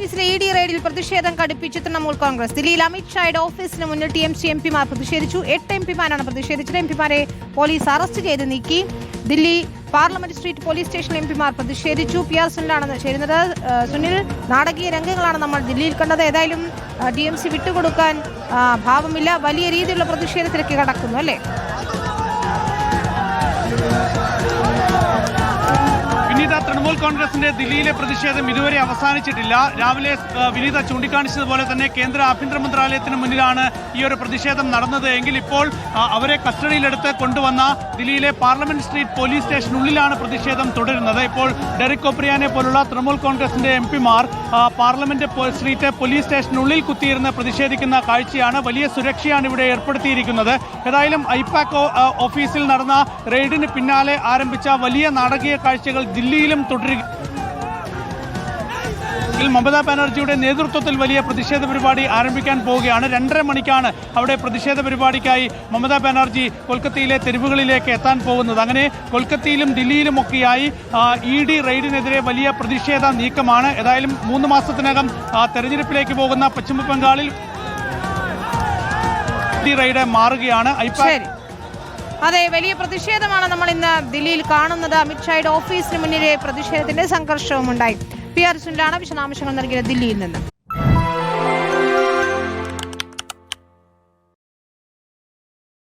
ഓഫീസിലെ E D റെയ്ഡിൽ പ്രതിഷേധം കടുപ്പിച്ച് തൃണമൂൽ കോൺഗ്രസ്. ദില്ലിയിൽ അമിത്ഷായുടെ ഓഫീസിന് മുന്നിൽ ടി എം സി എം പിമാർ പ്രതിഷേധിച്ചു. എട്ട് എം പിമാരാണ് പ്രതിഷേധിച്ചത്. എം പിമാരെ പോലീസ് അറസ്റ്റ് ചെയ്ത് നീക്കി. Delhi parliament street police station M പിമാർ പ്രതിഷേധിച്ചു. പി ആർ സുനിലാണ് ചേരുന്നത്. സുനിൽ നാടകീയ രംഗങ്ങളാണ് നമ്മൾ ദില്ലിയിൽ കണ്ടത്. ഏതായാലും ഡി എം സി വിട്ടുകൊടുക്കാൻ ഭാവമില്ല. വലിയ രീതിയിലുള്ള പ്രതിഷേധത്തിലേക്ക് കടക്കുന്നു അല്ലേ? തൃണമൂൽ കോൺഗ്രസിന്റെ ദില്ലിയിലെ പ്രതിഷേധം ഇതുവരെ അവസാനിച്ചിട്ടില്ല. രാവിലെ വിനീത ചൂണ്ടിക്കാണിച്ചതുപോലെ തന്നെ കേന്ദ്ര ആഭ്യന്തര മന്ത്രാലയത്തിന് മുന്നിലാണ് ഈ ഒരു പ്രതിഷേധം നടന്നത്. എങ്കിൽ ഇപ്പോൾ അവരെ കസ്റ്റഡിയിലെടുത്ത് കൊണ്ടുവന്ന ദില്ലിയിലെ പാർലമെന്റ് സ്ട്രീറ്റ് പോലീസ് സ്റ്റേഷനുള്ളിലാണ് പ്രതിഷേധം തുടരുന്നത്. ഇപ്പോൾ ഡെറിക് ഒപ്രിയാനെ പോലുള്ള തൃണമൂൽ കോൺഗ്രസിന്റെ എം പിമാർ പാർലമെന്റ് സ്ട്രീറ്റ് പോലീസ് സ്റ്റേഷനുള്ളിൽ കുത്തിയിരുന്ന് പ്രതിഷേധിക്കുന്ന കാഴ്ചയാണ് വലിയ സുരക്ഷയാണ് ഇവിടെ ഏർപ്പെടുത്തിയിരിക്കുന്നത്. ഏതായാലും ഐപാക് ഓഫീസിൽ നടന്ന റെയ്ഡിന് പിന്നാലെ ആരംഭിച്ച വലിയ നാടകീയ കാഴ്ചകൾ ദില്ലിയിലും തുടരുക ഇതിൽ മമതാ ബാനർജിയുടെ നേതൃത്വത്തിൽ വലിയ പ്രതിഷേധ പരിപാടി ആരംഭിക്കാൻ പോവുകയാണ്. രണ്ടര മണിക്കാണ് അവിടെ പ്രതിഷേധ പരിപാടിക്കായി മമതാ ബാനർജി കൊൽക്കത്തയിലെ തെരുവുകളിലേക്ക് എത്താൻ പോകുന്നത്. അങ്ങനെ കൊൽക്കത്തയിലും ദില്ലിയിലുമൊക്കെയായി ഇ ഡി റെയ്ഡിനെതിരെ വലിയ പ്രതിഷേധ നീക്കമാണ്. ഏതായാലും മൂന്ന് മാസത്തിനകം തെരഞ്ഞെടുപ്പിലേക്ക് പോകുന്ന പശ്ചിമ ബംഗാളിൽ റെയ്ഡ് മാറുകയാണ്. ശരി. അതെ വലിയ പ്രതിഷേധമാണ് നമ്മൾ ഇന്ന് ദില്ലിയിൽ കാണുന്നത്. അമിത്ഷായുടെ ഓഫീസിന് മുന്നിലെ പ്രതിഷേധത്തിന്റെ സംഘർഷവും ഉണ്ടായി. പി ആർ സുനിലാണ് വിശദാംശങ്ങൾ നൽകിയത് ദില്ലിയിൽ നിന്ന്.